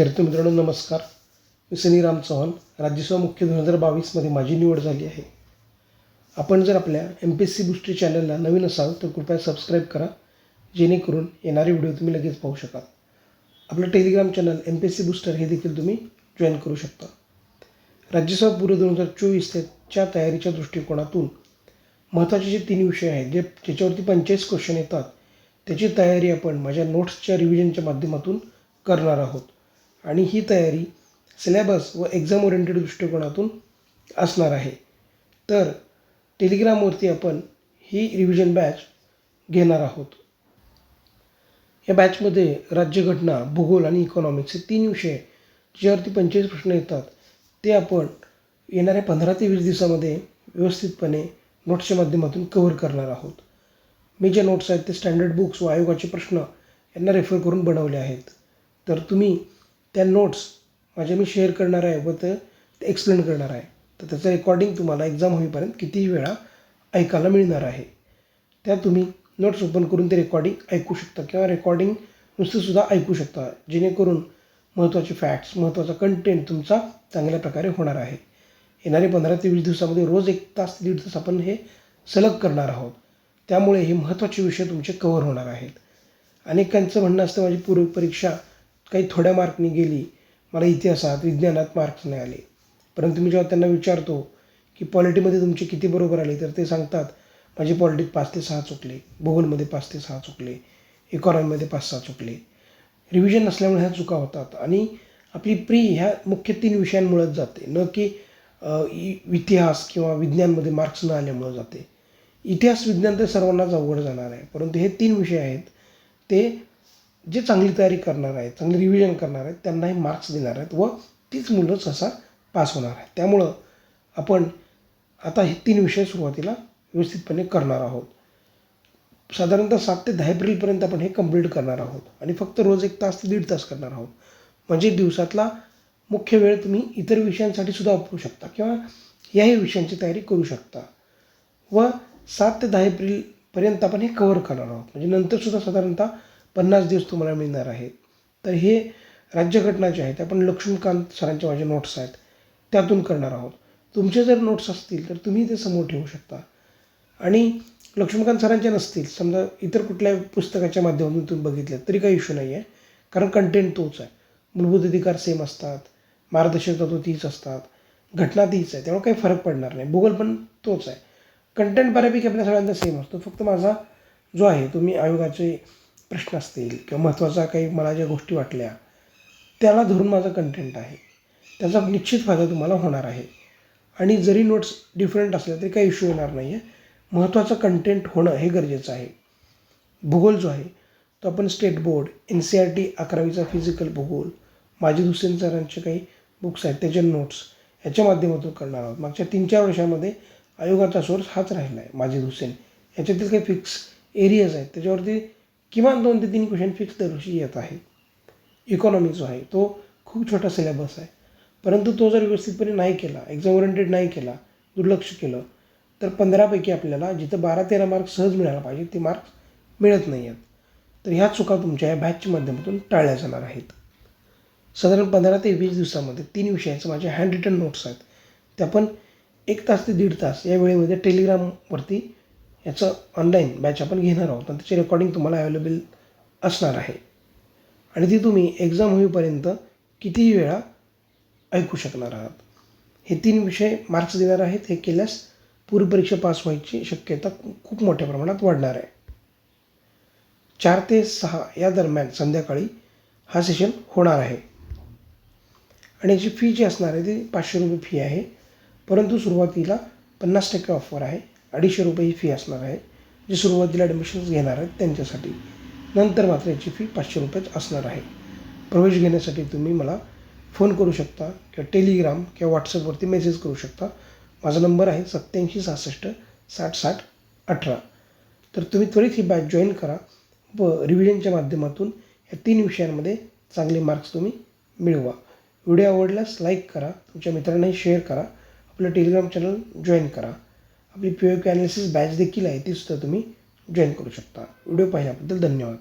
विद्यार्थी मित्रांनो नमस्कार. मी सनीराम चव्हाण राज्यसभा मुख्य दोन हजार बावीसमध्ये माझी निवड झाली आहे. आपण जर आपल्या M P S C booster चॅनलला नवीन असाल तर कृपया सबस्क्राईब करा जेणेकरून येणारे व्हिडिओ तुम्ही लगेच पाहू शकाल. आपलं Telegram channel M P S C booster हे देखील तुम्ही जॉईन करू शकता. राज्यसभा पूर्व दोन हजार चोवीस चोवीसच्या तयारीच्या दृष्टिकोनातून महत्त्वाचे जे तीन विषय आहेत जे ज्याच्यावरती पंचेचाळीस क्वेश्चन येतात त्याची तयारी आपण माझ्या नोट्सच्या रिव्हिजनच्या माध्यमातून करणार आहोत. आणि ही तयारी सिलेबस व एक्झाम ओरिएंटेड दृष्टिकोनातून असणार आहे. तर टेलिग्रामवरती आपण ही रिव्हिजन बॅच घेणार आहोत. या बॅचमध्ये राज्यघटना भूगोल आणि इकॉनॉमिक्स हे तीन विषय ज्यावरती पंचेचाळीस प्रश्न येतात ते आपण येणाऱ्या पंधरा ते वीस दिवसामध्ये व्यवस्थितपणे नोट्सच्या माध्यमातून कव्हर करणार आहोत. मी जे नोट्स आहेत ते स्टँडर्ड बुक्स व आयोगाचे प्रश्न यांना रेफर करून बनवले आहेत. तर तुम्ही त्या नोट्स माझ्या मी शेअर करणार आहे व ते एक्सप्लेन करणार आहे. तर त्याचं रेकॉर्डिंग तुम्हाला एक्झाम होईपर्यंत कितीही वेळा ऐकायला मिळणार आहे. त्या तुम्ही नोट्स ओपन करून ते रेकॉर्डिंग ऐकू शकता किंवा रेकॉर्डिंग नुसतंसुद्धा ऐकू शकता. जेणेकरून महत्त्वाचे फॅक्ट्स महत्त्वाचा कंटेंट तुमचा चांगल्या प्रकारे होणार आहे. येणारे पंधरा ते वीस दिवसामध्ये रोज एक तास दीड तास आपण हे सलग करणार आहोत. त्यामुळे हे महत्त्वाचे विषय तुमचे कव्हर होणार आहेत. अनेकांचं म्हणणं असतं माझी पूर्व परीक्षा काही थोड्या मार्कनी गेली मला इतिहासात विज्ञानात मार्क्स नाही आले. परंतु मी जेव्हा त्यांना विचारतो की पॉलिटीमध्ये तुमचे किती बरोबर आले तर ते सांगतात माझी पॉलिटिक पाच ते सहा चुकले भूगोलमध्ये पाच ते सहा चुकले इकॉनॉमीमध्ये पाच सहा चुकले. रिव्हिजन नसल्यामुळे ह्या चुका होतात आणि आपली प्री ह्या मुख्य तीन विषयांमुळेच जाते. न की इ- इतिहास किंवा विज्ञानमध्ये मार्क्स न आल्यामुळं जाते. इतिहास विज्ञान तर सर्वांनाच अवघड जाणार आहे. परंतु हे तीन विषय आहेत. ते जे चांगली तयारी करणार आहेत चांगली रिव्हिजन करणार आहेत त्यांनाही मार्क्स देणार आहेत व तीच मुलं सहसा पास होणार आहेत. त्यामुळं आपण आता हे तीन विषय सुरुवातीला व्यवस्थितपणे करणार आहोत. साधारणतः सात ते दहा एप्रिलपर्यंत आपण हे कंप्लीट करणार आहोत आणि फक्त रोज एक तास ते दीड तास करणार आहोत. म्हणजे दिवसातला मुख्य वेळ तुम्ही इतर विषयांसाठी सुद्धा वापरू शकता किंवा याही विषयांची तयारी करू शकता. व सात ते दहा एप्रिलपर्यंत आपण हे कवर करणार आहोत. म्हणजे नंतरसुद्धा साधारणतः पन्नास दिवस तुम्हाला मिळणार आहेत. तर हे राज्यघटना जे आहेत. आपण लक्ष्मीकांत सरांचे माझे नोट्स आहेत. त्यातून करणार आहोत. तुमचे जर नोट्स असतील तर तुम्ही ते समोर ठेवू शकता. आणि लक्ष्मीकांत सरांचे नसतील समजा इतर कुठल्या पुस्तकाच्या माध्यमातून तुम्ही बघितलं तरी काही इश्यू नाही आहे कारण कंटेंट तोच आहे. मूलभूत अधिकार सेम असतात. मार्गदर्शक तत्व तीच असतात. घटना तीच आहे. त्यामुळे काही फरक पडणार नाही. भूगोल पण तोच आहे. कंटेंट बऱ्यापैकी आपल्या सगळ्यांचा सेम असतो. फक्त माझा जो आहे तुम्ही आयोगाचे प्रश्न असतील किंवा महत्त्वाचा काही मला ज्या गोष्टी वाटल्या त्याला धरून माझा कंटेंट आहे. त्याचा निश्चित फायदा तुम्हाला होणार आहे. आणि जरी नोट्स डिफरंट असल्या तरी काही इश्यू येणार नाही आहे महत्त्वाचं कंटेंट होणं हे गरजेचं आहे. भूगोल जो आहे तो आपण state board N C R T अकरावीचा physical भूगोल माझी हुसेन सरांचे काही बुक्स आहेत त्याचे नोट्स याच्या माध्यमातून करणार आहोत. मागच्या तीन चार वर्षामध्ये आयोगाचा सोर्स हाच राहिला आहे माझी हुसेन याच्यातील काही फिक्स एरियाज आहेत त्याच्यावरती किमान दोन ते तीन क्वेश्चन फिक्स दरवर्षी येत आहे. इकॉनॉमी जो आहे तो खूप छोटा सिलेबस आहे. परंतु तो जर व्यवस्थितपणे नाही केला एक्झाम ओरिएंटेड नाही केला दुर्लक्ष केलं तर पंधरापैकी आपल्याला जिथं बारा तेरा मार्क सहज मिळायला पाहिजे ते मार्क्स मिळत नाही आहेत. तर ह्या चुका तुमच्या या बॅचच्या माध्यमातून टाळल्या जाणार आहेत. साधारण पंधरा ते वीस दिवसामध्ये तीन विषयाचे माझे हँड रिटन नोट्स आहेत. त्या पण एक तास ते दीड तास या वेळेमध्ये टेलिग्रामवरती याचं ऑनलाईन बॅच आपण घेणार आहोत. आणि त्याची रेकॉर्डिंग तुम्हाला अवेलेबल असणार आहे. आणि ती तुम्ही एक्झाम होईपर्यंत कितीही वेळा ऐकू शकणार आहात. हे तीन विषय मार्क्स देणार आहेत. हे केल्यास पूर्वपरीक्षा पास व्हायची शक्यता खूप मोठ्या प्रमाणात वाढणार आहे. चार ते सहा या दरम्यान संध्याकाळी हा सेशन होणार आहे. आणि याची फी जी असणार आहे ती पाचशे रुपये फी आहे. परंतु सुरुवातीला पन्नास टक्के ऑफर आहे. अडीचशे रुपये ही फी असणार आहे. जे सुरुवातीला ॲडमिशन्स घेणार आहेत त्यांच्यासाठी. नंतर मात्र याची फी पाचशे रुपयेच असणार आहे. प्रवेश घेण्यासाठी तुम्ही मला फोन करू शकता किंवा टेलिग्राम किंवा व्हॉट्सअपवरती मेसेज करू शकता. माझा नंबर आहे सत्याऐंशी सहासष्ट साठ साठ अठरा. तर तुम्ही त्वरित ही बॅच जॉईन करा व रिव्हिजनच्या माध्यमातून या तीन विषयांमध्ये चांगले मार्क्स तुम्ही मिळवा. व्हिडिओ आवडल्यास लाईक करा. तुमच्या मित्रांनाही शेअर करा. आपलं टेलिग्राम चॅनल जॉईन करा. आपली P O K analysis batch देखील आहे ती सुद्धा तुम्ही जॉईन करू शकता. व्हिडिओ पाहिल्याबद्दल धन्यवाद.